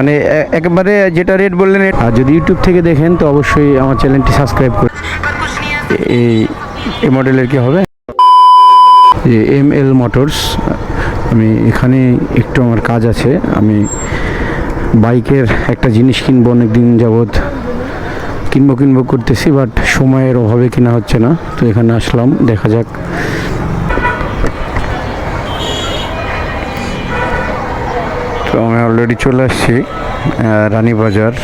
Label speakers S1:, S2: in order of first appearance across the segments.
S1: মানে একেবারে যেটা রেট বললেন আর যদি ইউটিউব থেকে দেখেন, তো অবশ্যই আমার চ্যানেলটি সাবস্ক্রাইব করে এই এই মডেলের কি হবে? এম এল মোটরস আমি এখানে একটু আমার কাজ আছে। আমি বাইকের একটা জিনিস কিনবো অনেক দিন যাবৎ কিনবো কিনবো করতেছি বাট সময়ের অভাবে কিনা হচ্ছে না। তো এখানে আসলাম, দেখা যাক তো আমি অলরেডি চলে আসছি রানীবাজার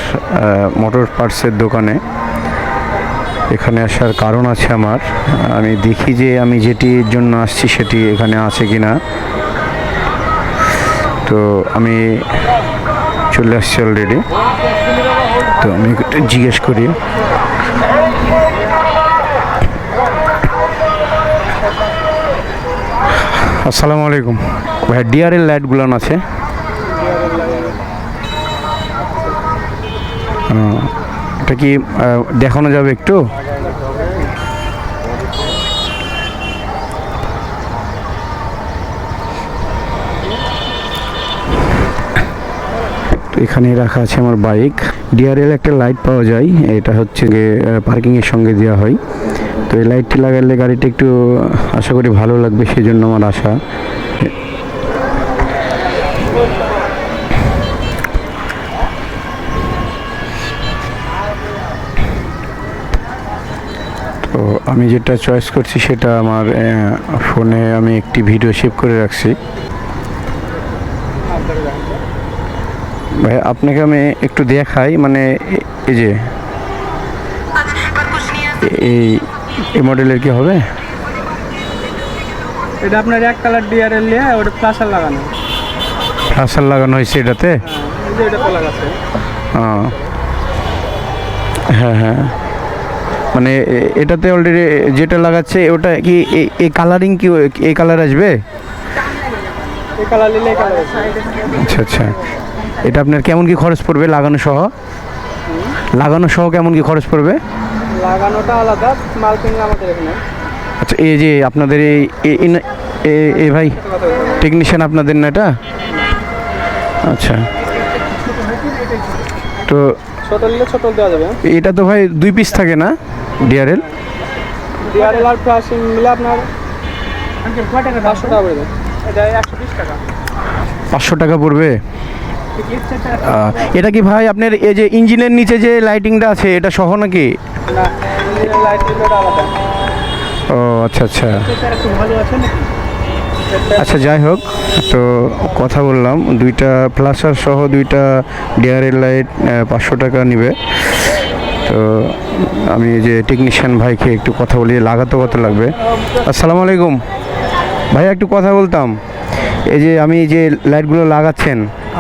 S1: মোটর পার্টসের দোকানে। এখানে আসার কারণ আছে আমার। আমি দেখি যে আমি যেটির জন্য আসছি সেটি এখানে আছে কি না তো আমি চলে আসছি অলরেডি তো আমি জিজ্ঞেস করি। আসসালামু আলাইকুম। ভাই ডিআরএল লাইটগুলো আছে? এটা কি দেখানো যাবে একটু? এখানে রাখা আছে আমার বাইক। ডিআরএল একটা লাইট পাওয়া যায়। এটা হচ্ছে গিয়ে পার্কিংয়ের সঙ্গে দেওয়া হয়। তো এই লাইটটি লাগালে গাড়িটা একটু, আশা করি ভালো লাগবে সেই জন্য আমার আশা। তো আমি যেটা চয়েস করছি সেটা আমার ফোনে আমি একটি ভিডিও সেভ করে রাখছি। ভাই আপনাকে আমি একটু দেখাই মানে এই যে এই এই মডেলের কি হবে?
S2: এটা আপনার এক কালার ডিআরএল নিয়ে ওটা ফ্লাশার লাগানো।
S1: ফ্লাসার লাগানো হয়েছে এটাতে?
S2: এই যে এটা কলা গাছে
S1: ও। হ্যাঁ হ্যাঁ। মানে এটাতে অলরেডি যেটা লাগাচ্ছে ওটা কি এই কালারিং কি এই কালার আসবে। আচ্ছা আচ্ছা। এটা আপনার কেমন কি খরচ পড়বে লাগানো সহ? লাগানো সহ কেমন কি খরচ পড়বে?
S2: লাগানোটা আলাদা মাল কিনলে আমাদের এখানে।
S1: আচ্ছা এই যে আপনাদের এই এ ভাই টেকনিশিয়ান আপনাদের না এটা? আচ্ছা। তো
S2: ছোট নিলে ছোট দেওয়া যাবে।
S1: এটা তো ভাই দুই পিস থাকে না ডিআরএল
S2: ডিআরএল আর ফ্লাশিং মিলে আপনার পাঁচশো টাকা পড়বে। এটা একশো বিশ টাকা।
S1: পাঁচশো টাকা পড়বে? এটা কি ভাই আপনার এই যে ইঞ্জিনের নিচে যে লাইটিংটা আছে এটা সহ নাকি? ও আচ্ছা আচ্ছা।
S2: ভালো আছে নাকি?
S1: আচ্ছা যাই হোক, তো কথা বললাম, দুইটা প্লাসার সহ দুইটা ডিআরএল লাইট পাঁচশো টাকা নেবে। তো আমি যে টেকনিশিয়ান ভাইকে একটু কথা বলি, লাগাতে কত লাগবে? আসসালামু আলাইকুম। ভাই একটু কথা বলতাম। এই যে আমি যে লাইটগুলো লাগাচ্ছেন,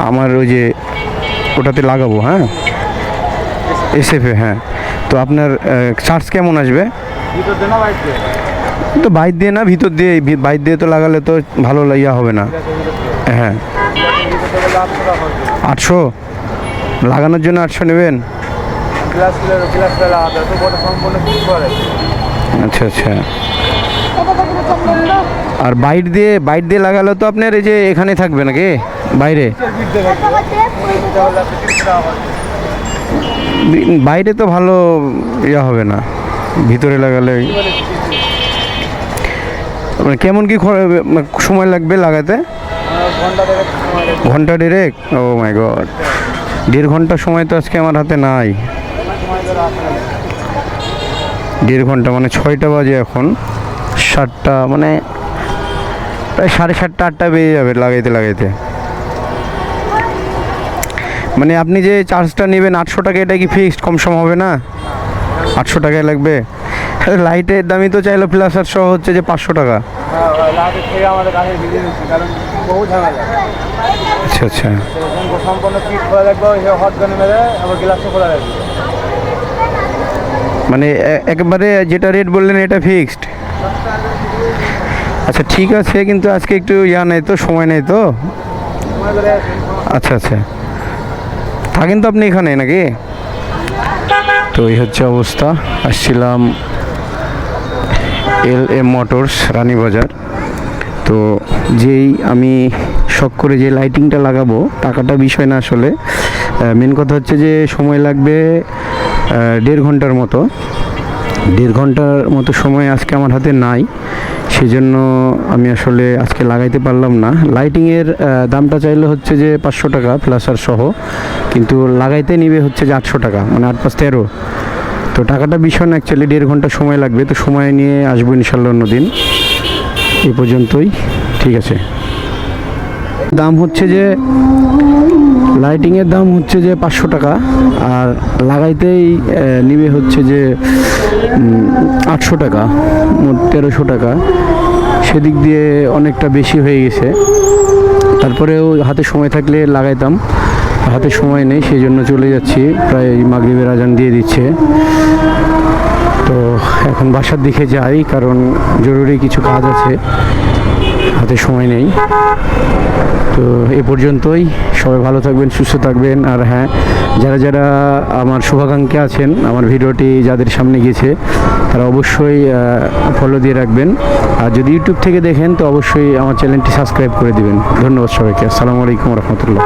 S1: আমার ওই যে ওটাতে লাগাবো হ্যাঁ? এসএফে হ্যাঁ। তো আপনার চার্জ কেমন আসবে? তো বাইর দিয়ে না, ভিতর দিয়ে বাইর দিয়ে তো লাগালে তো ভালো ইয়া হবে না। হ্যাঁ। আটশো? লাগানোর জন্য আটশো নেবেন? আচ্ছা আচ্ছা। আর বাইর দিয়ে বাইর দিয়ে লাগালে তো আপনার এই যে এখানে থাকবে নাকি? বাইরে? বাইরে তো ভালো ইয়া হবে না। ভিতরে লাগালে মানে কেমন কি সময় লাগবে লাগাতে? ঘণ্টা ডেরেক ও মাই গড। দেড় ঘণ্টা সময় তো আজকে আমার হাতে নাই। দেড় ঘণ্টা মানে ছয়টা বাজে এখন। সাতটা মানে প্রায় সাড়ে সাতটা, আটটা বেজে যাবে লাগাইতে লাগাইতে। মানে আপনি যে চার্জটা নেবেন আটশো টাকা, এটা কি ফিক্সড কম সম হবে না? আটশো টাকায় লাগবে? লাইটের দামই তো চাইলো ফ্লাসার সহ হচ্ছে যে পাঁচশো টাকা। আচ্ছা আচ্ছা। মানে একেবারে যেটা রেট বললেন এটা ফিক্সড আচ্ছা ঠিক আছে, কিন্তু আজকে একটু ইয়া নেই তো, সময় নেই তো? আচ্ছা আচ্ছা। থাকেন তো আপনি এখানে নাকি? তো এই হচ্ছে অবস্থা। আসছিলাম এল এম মোটরস রানীবাজার তো যেই আমি শখ করে যে লাইটিংটা লাগাবো, টাকাটা বিষয় না আসলে। মেন কথা হচ্ছে যে সময় লাগবে দেড় ঘণ্টার মতো। দেড় ঘণ্টার মতো সময় আজকে আমার হাতে নাই। সেজন্য আমি আসলে আজকে লাগাইতে পারলাম না। লাইটিংয়ের দামটা চাইলে হচ্ছে যে পাঁচশো টাকা প্লাসার সহ। কিন্তু লাগাইতে নিবে হচ্ছে যে আটশো টাকা মানে আট পাঁচ তেরো। তো টাকাটা ভীষণ অ্যাকচুয়ালি দেড় ঘণ্টা সময় লাগবে, তো সময় নিয়ে আসব ইনশাল্লাহ অন্যদিন। এ পর্যন্তই, ঠিক আছে। দাম হচ্ছে যে লাইটিংয়ের দাম হচ্ছে যে পাঁচশো টাকা, আর লাগাইতেই নিবে হচ্ছে যে আটশো টাকা, মোট তেরোশো টাকা। সেদিক দিয়ে অনেকটা বেশি হয়ে গেছে। তারপরেও হাতে সময় থাকলে লাগাইতাম। হাতে সময় নেই, সেই জন্য চলে যাচ্ছি। প্রায় মাগরীবের আজান দিয়ে দিচ্ছে। তো এখন বাসার দিকে যাই, কারণ জরুরি কিছু কাজ আছে। হাতে সময় নেই। তো এ পর্যন্তই। সবাই ভালো থাকবেন, সুস্থ থাকবেন। আর হ্যাঁ যারা যারা আমার শুভাকাঙ্ক্ষী আছেন, আমার ভিডিওটি যাদের সামনে গেছে তারা অবশ্যই ফলো দিয়ে রাখবেন। আর যদি ইউটিউব থেকে দেখেন, তো অবশ্যই আমার চ্যানেলটি সাবস্ক্রাইব করে দিবেন। ধন্যবাদ সবাইকে। আসসালামু আলাইকুম রহমতুল্লাহ।